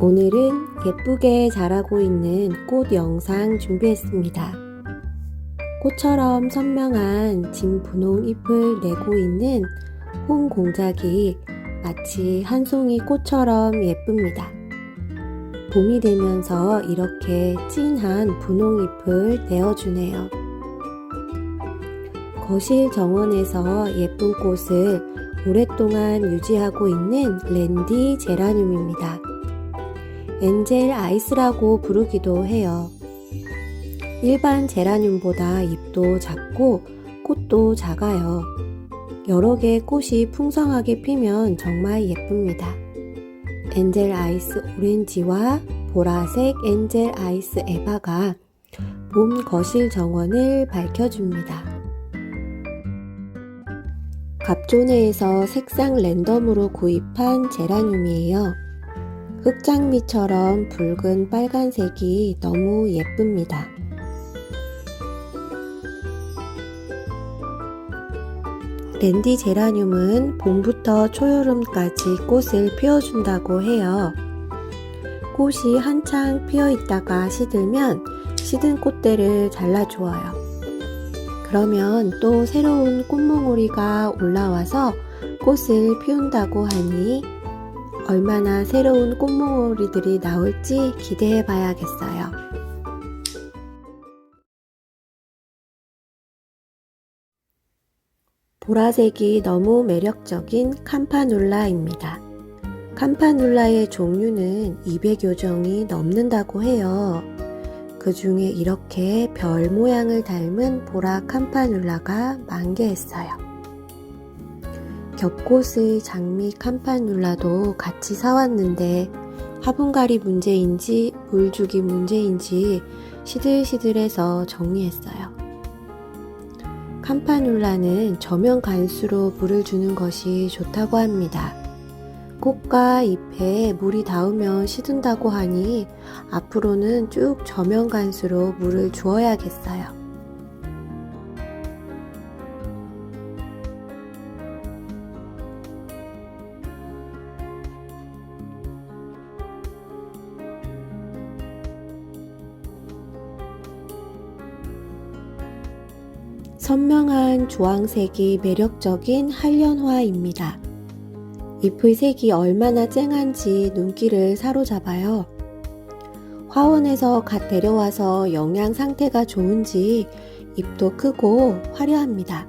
오늘은 예쁘게 자라고 있는 꽃 영상 준비했습니다. 꽃처럼 선명한 진 분홍 잎을 내고 있는 홍 공작이 마치 한 송이 꽃처럼 예쁩니다. 봄이 되면서 이렇게 진한 분홍 잎을 내어주네요. 거실 정원에서 예쁜 꽃을 오랫동안 유지하고 있는 랜디 제라늄입니다. 엔젤 아이스라고 부르기도 해요. 일반 제라늄보다 잎도 작고 꽃도 작아요. 여러 개의 꽃이 풍성하게 피면 정말 예쁩니다. 엔젤 아이스 오렌지와 보라색 엔젤 아이스 에바가 봄 거실 정원을 밝혀줍니다. 갑조네에서 색상 랜덤으로 구입한 제라늄이에요. 흑장미처럼 붉은 빨간색이 너무 예쁩니다. 랜디 제라늄은 봄부터 초여름까지 꽃을 피워준다고 해요. 꽃이 한창 피어 있다가 시들면 시든 꽃대를 잘라주어요. 그러면 또 새로운 꽃몽오리가 올라와서 꽃을 피운다고 하니 얼마나 새로운 꽃몽오리들이 나올지 기대해 봐야겠어요. 보라색이 너무 매력적인 캄파눌라입니다. 캄파눌라의 종류는 200여 종이 넘는다고 해요. 그 중에 이렇게 별 모양을 닮은 보라 캄파눌라가 만개했어요. 겹꽃의 장미 캄파눌라도 같이 사왔는데 화분갈이 문제인지 물주기 문제인지 시들시들해서 정리했어요. 캄파눌라는 저면 간수로 물을 주는 것이 좋다고 합니다. 꽃과 잎에 물이 닿으면 시든다고 하니 앞으로는 쭉 저면 간수로 물을 주어야겠어요. 선명한 주황색이 매력적인 한련화입니다. 잎의 색이 얼마나 쨍한지 눈길을 사로잡아요. 화원에서 갓 데려와서 영양 상태가 좋은지 잎도 크고 화려합니다.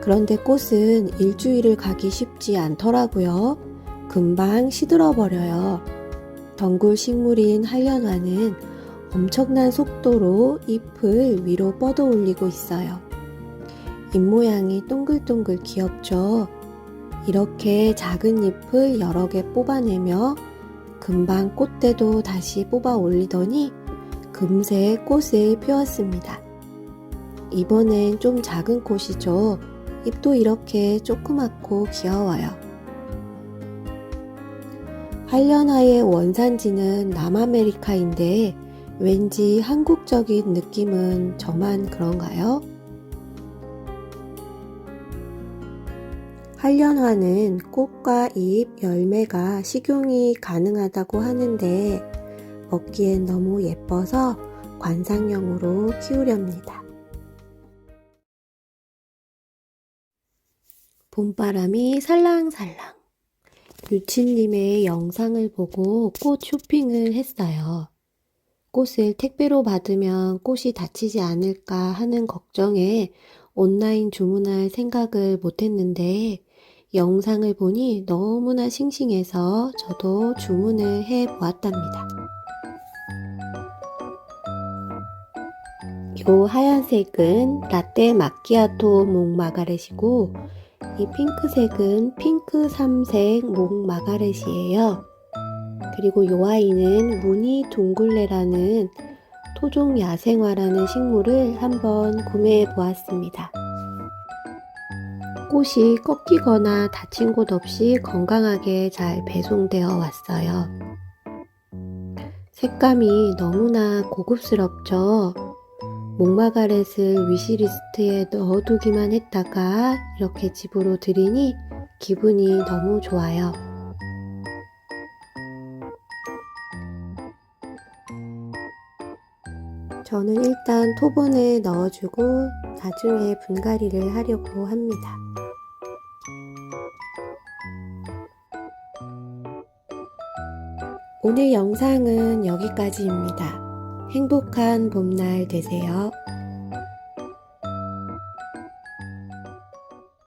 그런데 꽃은 일주일을 가기 쉽지 않더라고요. 금방 시들어 버려요. 덩굴 식물인 한련화는 엄청난 속도로 잎을 위로 뻗어 올리고 있어요. 잎 모양이 동글동글 귀엽죠? 이렇게 작은 잎을 여러 개 뽑아내며 금방 꽃대도 다시 뽑아 올리더니 금세 꽃을 피웠습니다. 이번엔 좀 작은 꽃이죠. 잎도 이렇게 조그맣고 귀여워요. 한련화의 원산지는 남아메리카인데 왠지 한국적인 느낌은 저만 그런가요? 한련화는 꽃과 잎, 열매가 식용이 가능하다고 하는데 먹기엔 너무 예뻐서 관상용으로 키우렵니다. 봄바람이 살랑살랑. 유치님의 영상을 보고 꽃 쇼핑을 했어요. 꽃을 택배로 받으면 꽃이 다치지 않을까 하는 걱정에 온라인 주문할 생각을 못했는데 영상을 보니 너무나 싱싱해서 저도 주문을 해 보았답니다. 요 하얀색은 라떼 마키아토 목 마가렛이고 이 핑크색은 핑크 삼색 목 마가렛이에요. 그리고 요 아이는 무늬 둥글레라는 토종 야생화라는 식물을 한번 구매해 보았습니다. 꽃이 꺾이거나 다친 곳 없이 건강하게 잘 배송되어 왔어요. 색감이 너무나 고급스럽죠? 목마가렛을 위시리스트에 넣어두기만 했다가 이렇게 집으로 들이니 기분이 너무 좋아요. 저는 일단 토본에 넣어주고 나중에 분갈이를 하려고 합니다. 오늘 영상은 여기까지입니다. 행복한 봄날 되세요.